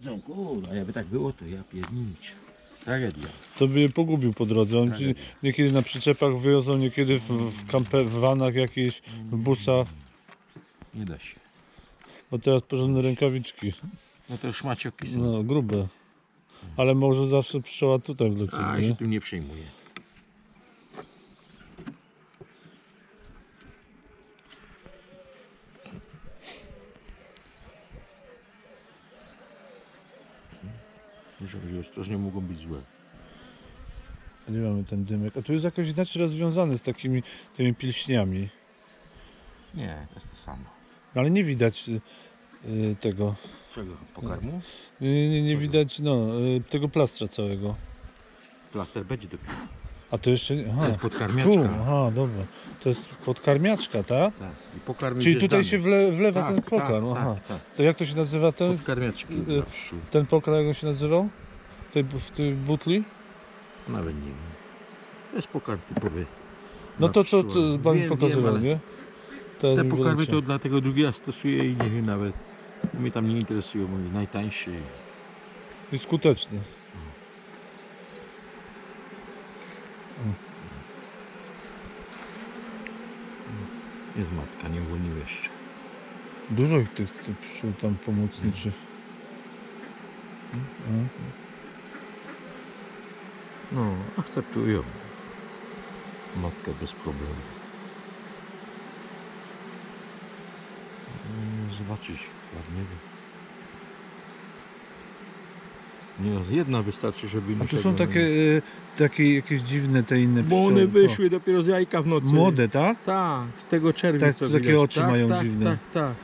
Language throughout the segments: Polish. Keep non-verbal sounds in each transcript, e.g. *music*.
Chodzą, kurwa, jakby tak było, to ja pierniczę. Tragedia. To by je pogubił po drodze. On ci niekiedy na przyczepach wywiozą, niekiedy w, w kamper, w vanach jakichś, w busach. Nie da się. Bo teraz porządne rękawiczki. No to szmacioki są. No, grube. Ale może zawsze pszczoła tutaj wleci, A, ja się nie? tym nie przejmuję. Jeżeli ostrożnie mogą być złe. Nie mamy ten dymek. A tu jest jakoś inaczej rozwiązany z takimi tymi pilśniami. Nie, to jest to samo. Ale nie widać y, y, tego. Czego? Pokarmu? Nie, nie, nie widać no, y, tego plastra całego. Plaster będzie dopiero. A to jeszcze nie. To Aha. jest Tu, podkarmiaczka. aha, dobra. To jest podkarmiaczka, tak? Tak. I pokarm Czyli tutaj się wle, wlewa tak, ten pokarm. Tak, aha. tak, tak. To jak to się nazywa ten, Podkarmiaczki y, ten pokarm, jak on się nazywał? W tej, w tej butli? Nawet nie wiem. To jest pokarm typowy. No to co pan Wiem, pokazywał, wiem, nie? Te mi pokarmy to dlatego drugi raz stosuję i nie wiem nawet. Mnie tam nie interesują, mówię najtańszy. I skuteczny. Jest matka, nie uwolnił jeszcze. Dużo ich tych, tych pszczół tam pomocniczych. Mhm. No, akceptują. Matkę bez problemu. Zobaczyć ładnie. Nie no, jedna wystarczy, żeby A tu są nie- takie, y, takie jakieś dziwne te inne Bo one pszczoły. wyszły dopiero z jajka w nocy. O, Młode, tak? Tak, z tego czerwica. Tak, co takie widać. oczy tak, mają tak, dziwne. Tak, tak.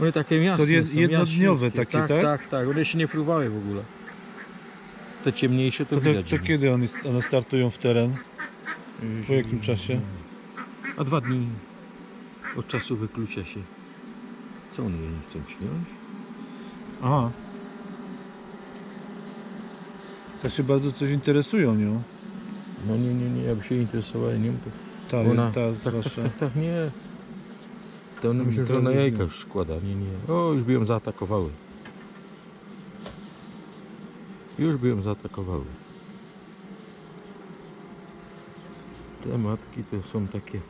One takie jasne To jed- są, jednodniowe jaśniutkie. takie, tak? Tak, tak. One się nie fruwały w ogóle. Te ciemniejsze to, To, to, widać. to kiedy one, one startują w teren? Po jakim czasie? A dwa dni od czasu wyklucia się. Co one nie chcą przyjąć? Aha. Tak się bardzo coś interesują nią. No nie, nie, nie. Jakby się interesowali nią, to Ta, ona... ta tak, *laughs* tak, zwłaszcza. tak, tak, nie. To one myślą, że teraz ona już jajka nie. już składa. Nie, nie. O, już by ją zaatakowały. Już by ją zaatakowały. Te matki to są takie...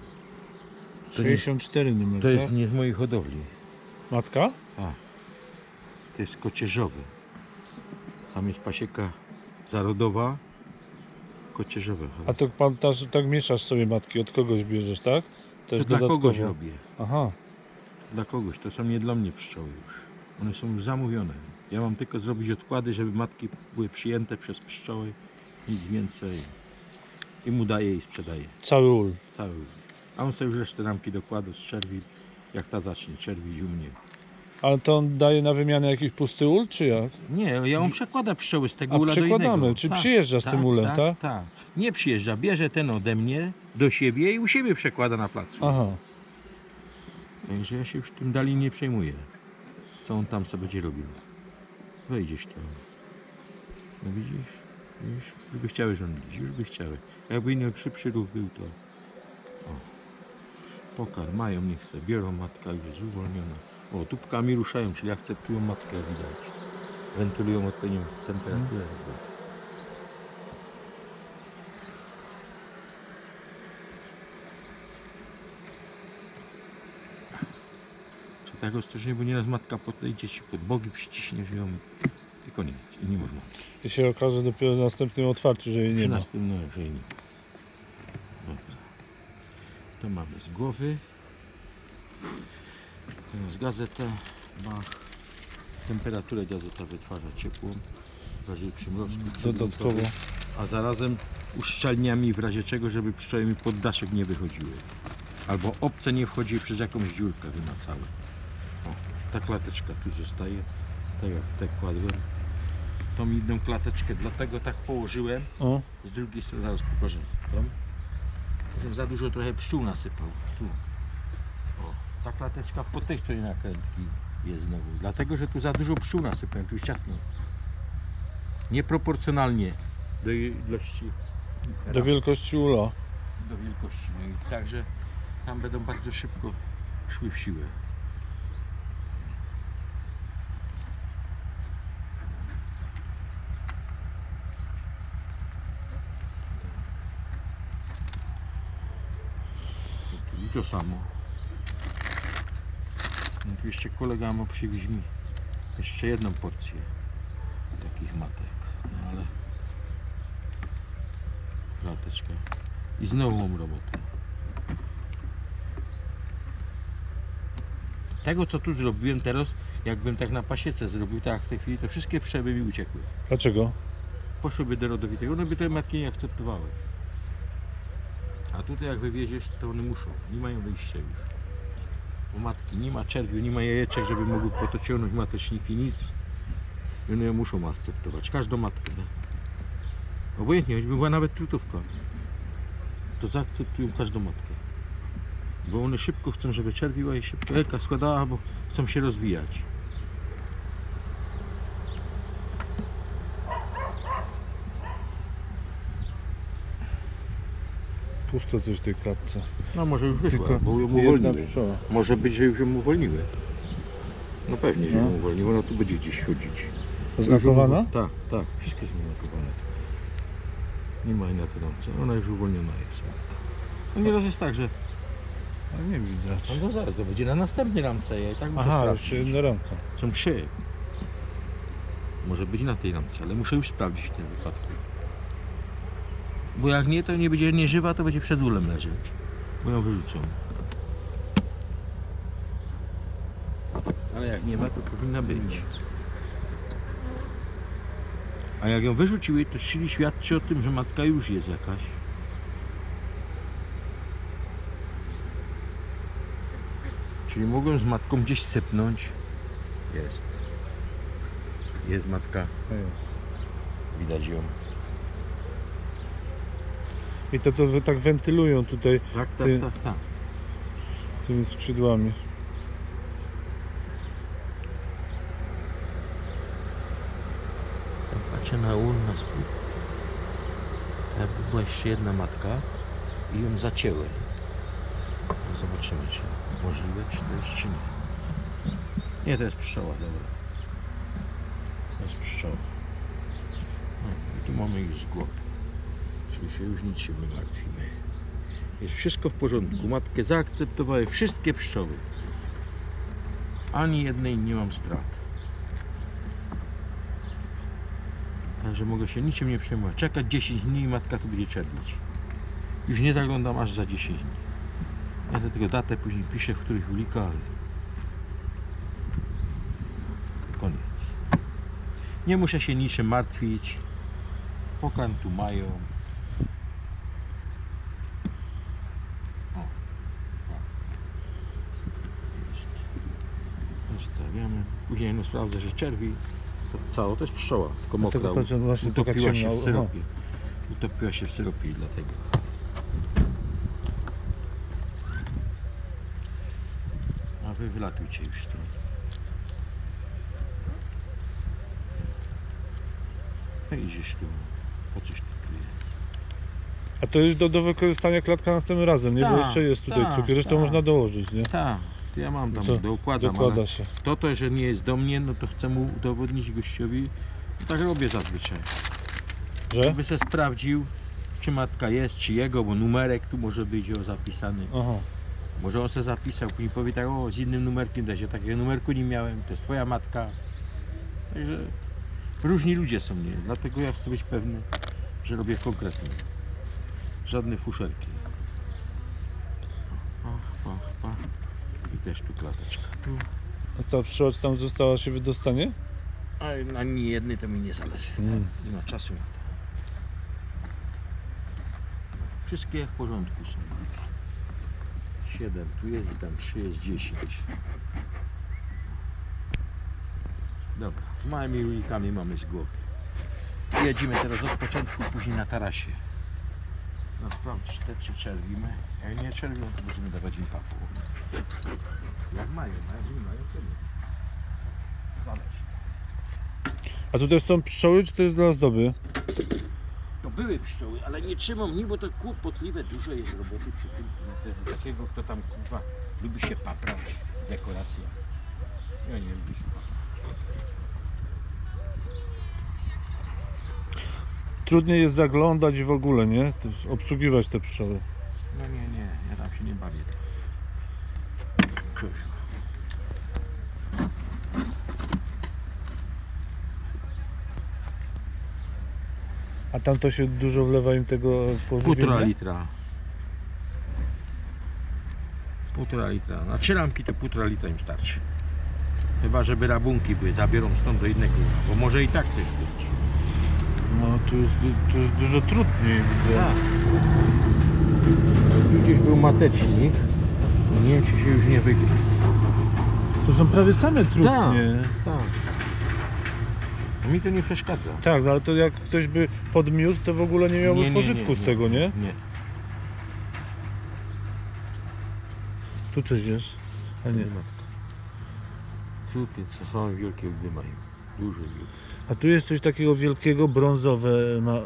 To, nie jest, 64 numer, to jest tak? nie z mojej hodowli. Matka? To jest kocierzowe. Tam jest pasieka zarodowa. Kocierzowe. A to pan też, tak mieszasz sobie matki, od kogoś bierzesz, tak? Też to dla kogoś robię. Aha. Dla kogoś. To są nie dla mnie pszczoły już. One są zamówione. Ja mam tylko zrobić odkłady, żeby matki były przyjęte przez pszczoły. Nic więcej. I mu daję i sprzedaję. Cały ul. Cały. A on sobie już resztę ramki dokładu z czerwi. Jak ta zacznie czerwić u mnie. Ale to on daje na wymianę jakiś pusty ul, czy jak? Nie, ja mu przekładam pszczoły z tego A ula do przekładamy, innego. czyli przyjeżdża z tym ulem, tak? Tak, tak. Nie przyjeżdża, bierze ten ode mnie do siebie i u siebie przekłada na placu. Aha. Także ja się już tym dalej nie przejmuję. Co on tam sobie będzie robił. Wejdziesz tam. No widzisz? widzisz? Już by chciały rządzić, już by chciały. Jakby inny szybszy ruch był, to... O. Pokar, mają, nie chcę. Biorą, matka już jest uwolniona. O, tubkami ruszają, czyli akceptują matkę, jak widać. Wentylują odpowiednią temperaturę. Czy tak ostrożnie, bo nieraz matka podejdzie ci pod bogi, przyciśniesz ją i koniec. I nie można. I się okaże dopiero w następnym otwarciu, że jej nie Przy ma. następnym jeżeli nie. Dobra. To mamy z głowy. Teraz gazeta ma temperaturę gazeta wytwarza ciepłą w razie przymrozku. Dodatkowo. A zarazem uszczelniami w razie czego, żeby pszczoły mi pod daszek nie wychodziły. Albo obce nie wchodziły przez jakąś dziurkę wymacały. O, ta klateczka tu zostaje. Tak jak tak kładłem. Tą jedną klateczkę, dlatego tak położyłem. O, Z drugiej strony zaraz pokażę. Żebym za dużo trochę pszczół nasypał. Tu ta klateczka po tej stronie nakrętki jest znowu. Dlatego, że tu za dużo pszczół nasypałem, tu jest ciasno. Nieproporcjonalnie do ilości. Do wielkości ula. Do wielkości. No i także tam będą bardzo szybko szły w siłę. I to samo. Jeszcze kolega przywieźć mi jeszcze jedną porcję takich matek. No ale klateczka. I znowu mam robotę. Tego co tu zrobiłem teraz, jakbym tak na pasiece zrobił, tak w tej chwili, to wszystkie pszczoły mi uciekły. Dlaczego? Poszłyby do rodowitego, one by te matki nie akceptowały. A tutaj jak wywieziesz, to one muszą, nie mają wyjścia już. Bo matki nie ma czerwiu, nie ma jajeczek, żeby mogły potociągnąć mateczniki, nic. I one ją muszą akceptować, każdą matkę. Da. Obojętnie, choćby była nawet trutówka, to zaakceptują każdą matkę. Bo one szybko chcą, żeby czerwiła i szybko jajka składała, bo chcą się rozwijać. Pusto coś w tej klatce. No może już wyszła, Tylko bo ją jedna uwolniły. pszczoła. Może być, że już ją uwolniły. No pewnie, że No. ją uwolniły, ona tu będzie gdzieś chodzić. Oznakowana? Tak, tak, wszystkie są oznakowane. Nie ma jej na tej ręce, ona już uwolniona jest. No nieraz jest tak, że A nie widać. no, no zaraz to będzie na następnej ramce, ja i tak muszę Aha, sprawdzić. jeszcze jedna ramka. Są trzy. Może być na tej ramce, ale muszę już sprawdzić w tym wypadku. Bo jak nie, to nie będzie nieżywa, to będzie przed ulem leżeć. Bo ją wyrzucą. Ale jak nie ma, to powinna być. A jak ją wyrzuciły, to czyli świadczy o tym, że matka już jest jakaś. Czyli mogłem z matką gdzieś sypnąć. Jest. Jest matka, jest. widać ją. I to, to wy tak wentylują tutaj Tak, tak, Ty- tak, tak. tymi skrzydłami. Patrzę na ul, na spód. Jakby była jeszcze jedna matka i ją zacięły. No Zobaczymy, czy możliwe, czy to jest, czy nie. Nie, to jest pszczoła, dobra. To jest pszczoła. No, i tu mamy już z głowy. Czyli się już nic się nie martwimy. Jest wszystko w porządku. Matkę zaakceptowały wszystkie pszczoły. Ani jednej nie mam strat. Także mogę się niczym nie przejmować. Czekać 10 dni i matka tu będzie czerwić. Już nie zaglądam aż za 10 dni. Ja sobie tylko datę później piszę, w których ulika. ale Koniec. Nie muszę się niczym martwić. Pokarm tu mają. O, tak. Jest. Zostawiamy. No sprawdzę, że czerwi. To cało to jest pszczoła, tylko mokra. Właśnie taka Utopiła się w syropie. Utopiła się w syropie i dlatego. A wy wylatujcie już stąd. No idziesz tu. Po coś tu tu. A to jest do, do wykorzystania klatka następnym razem, nie? Bo Tak, jeszcze jest tutaj tak, cukier, zresztą tak. można dołożyć, nie? Tak, to ja mam tam, To dokładam, Dokłada ale się. to to, że nie jest do mnie, no to chcę mu udowodnić gościowi, tak robię zazwyczaj. Że? Żeby se sprawdził, czy matka jest, czy jego, bo numerek tu może być o zapisany. Aha. Może on se zapisał, później powie tak, o z innym numerkiem też, ja takiego numerku nie miałem, to jest twoja matka. Także różni ludzie są, nie? Dlatego ja chcę być pewny, że robię konkretnie. Żadne fuszerki. Też tu klateczka. A ta co tam została się wydostanie? Ale na ani jednej to mi nie zależy. Mm. Nie ma czasu na to. Wszystkie w porządku są. 7 tu jest tam 3 jest 10. Dobra, małymi ulikami mamy z głowy. Jedziemy teraz od początku, później na tarasie. No sprawdź te czy czerwimy. Jak nie czerwią, to będziemy dawać im papu. Jak mają, a jak nie mają, to nie. Zależy. A tu też są pszczoły, czy to jest dla ozdoby? To były pszczoły, ale nie trzymam mnie, bo to kłopotliwe, dużo jest roboty przy tym. Takiego, kto tam kurwa lubi się paprać, dekoracja. Ja nie lubię się paprać. Trudniej jest zaglądać i w ogóle, nie? To Obsługiwać te pszczoły. No nie, nie, ja tam się nie bawię. Kurwa. A tam to się dużo wlewa im tego pożywienia? Półtora litra. Półtora litra. Na trzy ramki to półtora litra im starczy. Chyba, żeby rabunki były, zabiorą stąd do innego, bo może i tak też być. No tu jest, tu jest dużo trudniej widzę. Tak. Tu gdzieś był matecznik. Nie wiem, czy się już nie wygryzł. To są prawie same trudnie. tak. A Mi to nie przeszkadza. Tak, no ale to jak ktoś by podmiósł, to w ogóle nie miałby Nie, nie, pożytku nie, z nie. tego, nie? Nie. Tu coś jest. A nie. matka. Cuty, co są wielkie mają. Duże łby. A tu jest coś takiego wielkiego, brązowe, ma, e,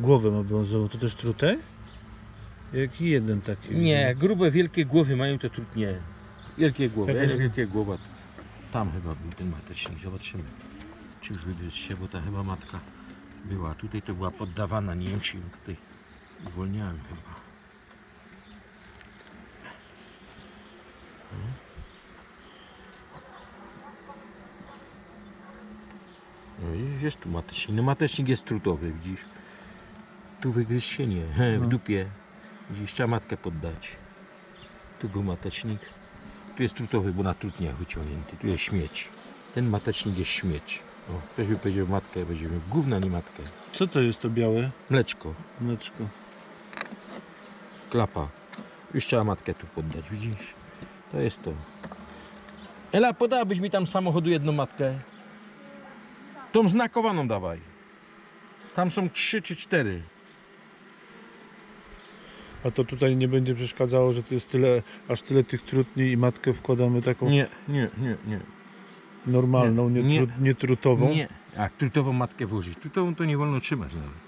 głowę ma brązową. To też truteń? Jaki jeden taki? Nie, grube, wielkie głowy mają to trudnie. Wielkie głowy, Jakoś- jak wielkie głowa. Tam chyba był ten matecznik, zobaczymy. Czy już wygryzł się, bo ta chyba matka była. Tutaj to była poddawana, nie wiem czy ją tutaj uwolniałem chyba. No i jest tu matecznik. No matecznik jest trutowy, widzisz. Tu wygryzł się nie, *laughs* w No. dupie. Gdzieś trzeba matkę poddać. Tu był matecznik. Tu jest trutowy, bo na trutniach wyciągnięty. Tu jest śmieć. Ten matecznik jest śmieć. O, ktoś by powiedział matkę, będzie miał gówna nie matkę. Co to jest to białe? Mleczko, Mleczko. klapa. Już trzeba matkę tu poddać, widzisz? To jest to. Ela, podałabyś mi tam z samochodu jedną matkę? Tą znakowaną dawaj. Tam są trzy czy cztery. A to tutaj nie będzie przeszkadzało, że to jest tyle, aż tyle tych trutni i matkę wkładamy taką Nie, nie, nie, nie. normalną, nie, Nie. nie. nie trutową. Nie. A trutową matkę włożyć. Trutową to nie wolno trzymać nawet.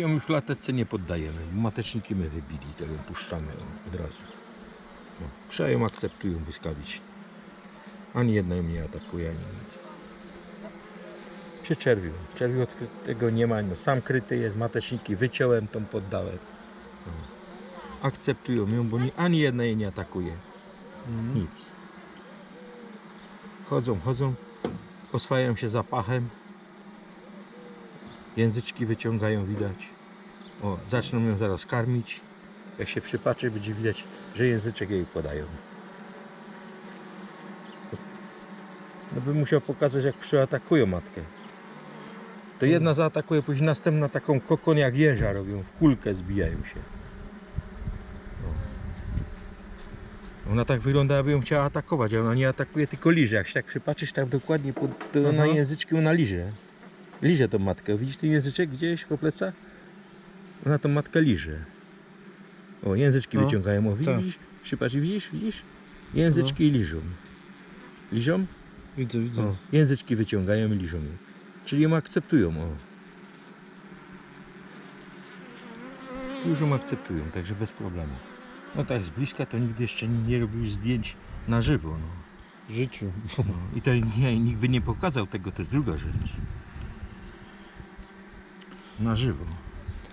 Ją już lateczce nie poddajemy, mateczniki my wybili, to ją puszczamy od razu. No, trzeba ją akceptują błyskawicznie. Ani jedna ją nie atakuje, ani nic. Przy czerwiu. Czerwiu tego nie ma. No, sam kryty jest, mateczniki wyciąłem, tą poddałem. No. Akceptują ją, bo ni, ani jedna jej nie atakuje. Mhm. Nic. Chodzą, chodzą, oswajają się zapachem. Języczki wyciągają, widać. O, zaczną ją zaraz karmić. Jak się przypatrzy, będzie widać, że języczek jej podają. No bym musiał pokazać, jak przyatakują matkę. To jedna zaatakuje, później następna taką kokon jak jeża robią, w kulkę zbijają się. Ona tak wygląda, jakby ją chciała atakować, a ona nie atakuje, tylko liże. Jak się tak przypatrzysz tak dokładnie, pod, to na Aha. języczki ona liże. Liże tą matkę. Widzisz ten języczek gdzieś po plecach? Ona tą matkę liże. O, języczki No, wyciągają. O, tak. widzisz? Przypatrz, widzisz? Widzisz? Języczki liżą. Liżą? Widzę, widzę. O, języczki wyciągają i liżą. Czyli ją akceptują. O. Już ją akceptują, także bez problemu. No tak z bliska to nigdy jeszcze nie robił zdjęć na żywo. No. W życiu. No. I to nie, nikt by nie pokazał tego, to jest druga rzecz. Na żywo,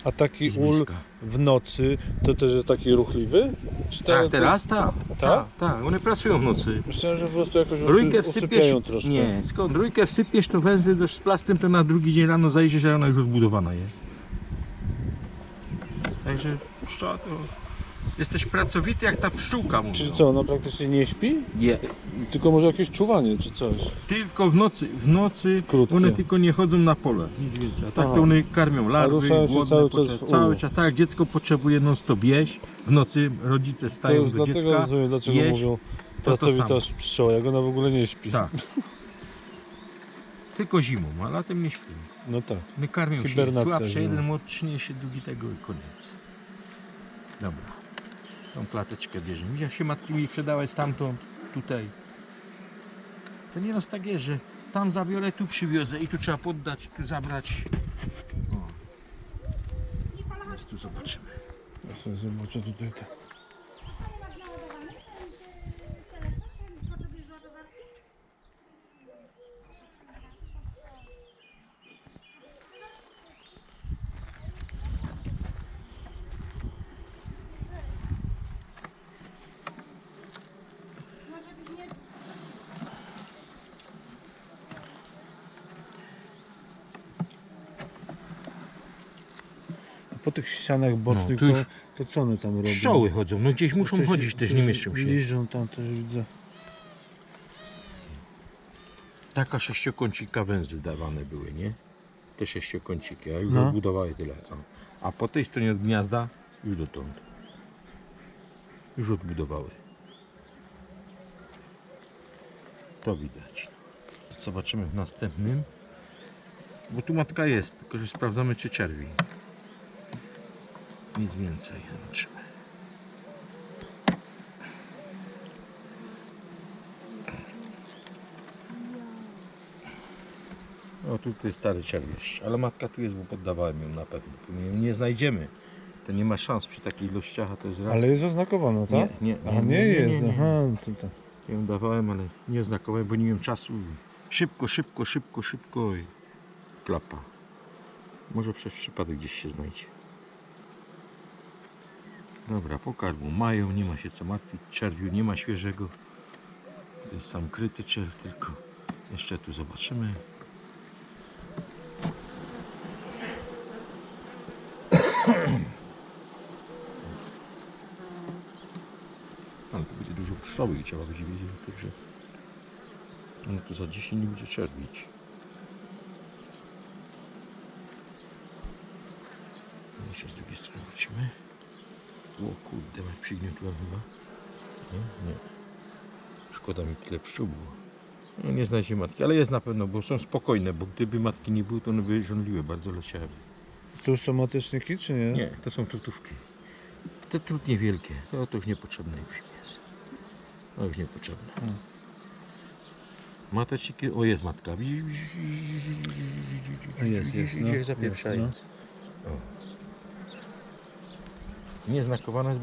A taki z ul bliska. w nocy to też jest taki ruchliwy? Czy Tak, teraz tak. Tak, tak, one pracują w nocy. Myślałem, że po prostu jakoś Rójkę usy- wsypiesz, usypiają troszkę. nie, skąd rójkę wsypiesz, to węzy do, z plastem, to na drugi dzień rano zajrzysz, a ona już odbudowana jest. Także pszczoła to... Jesteś pracowity jak ta pszczółka mówi. Czy co, ona praktycznie nie śpi? Nie, Tylko może jakieś czuwanie czy coś? tylko w nocy, w nocy Krótkie. one tylko nie chodzą na pole, nic więcej. A tak Aha. to one karmią larwy, ruszają się głodne, cały czas potrze- w cały ulu. czas. Tak, dziecko potrzebuje non stop jeść. W nocy rodzice To wstają już do dlatego dziecka. rozumiem, dlaczego jeść, mówią to to pracowita samo. pszczoła, jak ona w ogóle nie śpi. Tak. Tylko zimą, a latem nie śpią. No tak. My karmią się Hibernacja słabsze, zimą. jeden młodszy niesie drugi tego i koniec. Dobra. Tą klateczkę bierzemy. Ja się matki mi przedałeś stamtąd, tutaj. To nieraz tak jest, że tam zabiorę, tu przywiozę i tu trzeba poddać, tu zabrać. O. Teraz tu zobaczymy. Ja sobie zobaczę tutaj te. Tych ścianach bocznych, No, tu już to, to co one tam robią? Pszczoły chodzą, no gdzieś muszą Coś- chodzić, też nie mieszczą się. Liżą tam też widzę. Taka sześciokącika węzy dawane były, nie? Te sześciokąciki, a już No. odbudowały tyle. A, a po tej stronie od gniazda już dotąd. Już odbudowały. To widać. Zobaczymy w następnym. Bo tu matka jest, tylko że sprawdzamy czy czerwi. Nic więcej. Zobaczymy. O, tutaj stary czerwież, ale matka tu jest, bo poddawałem ją na pewno. Tu nie, nie znajdziemy. To nie ma szans przy takich ilościach, a to jest raz. Ale jest oznakowana, tak? Nie, nie, A nie, jest, aha, to tak. Ją dawałem, ale nie oznakowałem, bo nie miałem czasu. Szybko, szybko, szybko, szybko i klapa. Może przez przypadek gdzieś się znajdzie. Dobra, pokarmu mają, nie ma się co martwić. Czerwiu nie ma świeżego. To jest sam kryty czerw, tylko jeszcze tu zobaczymy. *coughs* Ale tu będzie dużo pszczoły i trzeba będzie wiedzieć, także no to za 10 nie będzie czerwić. No Jeszcze z drugiej strony wrócimy. O kurde, masz przygniotła chyba. Nie? Nie. Szkoda mi tyle pszczół było. No nie znajdzie matki, ale jest na pewno, bo są spokojne, bo gdyby matki nie było, to one by żądliły, bardzo leciały. Tu już są mateczniki, czy nie? Nie, to są trutówki. Te trut niewielkie, to, to już niepotrzebne już jest. To już niepotrzebne. Hmm. Mateciki, o jest matka. Jest, jest, no. Jest, Nieznakowana jest, bo ja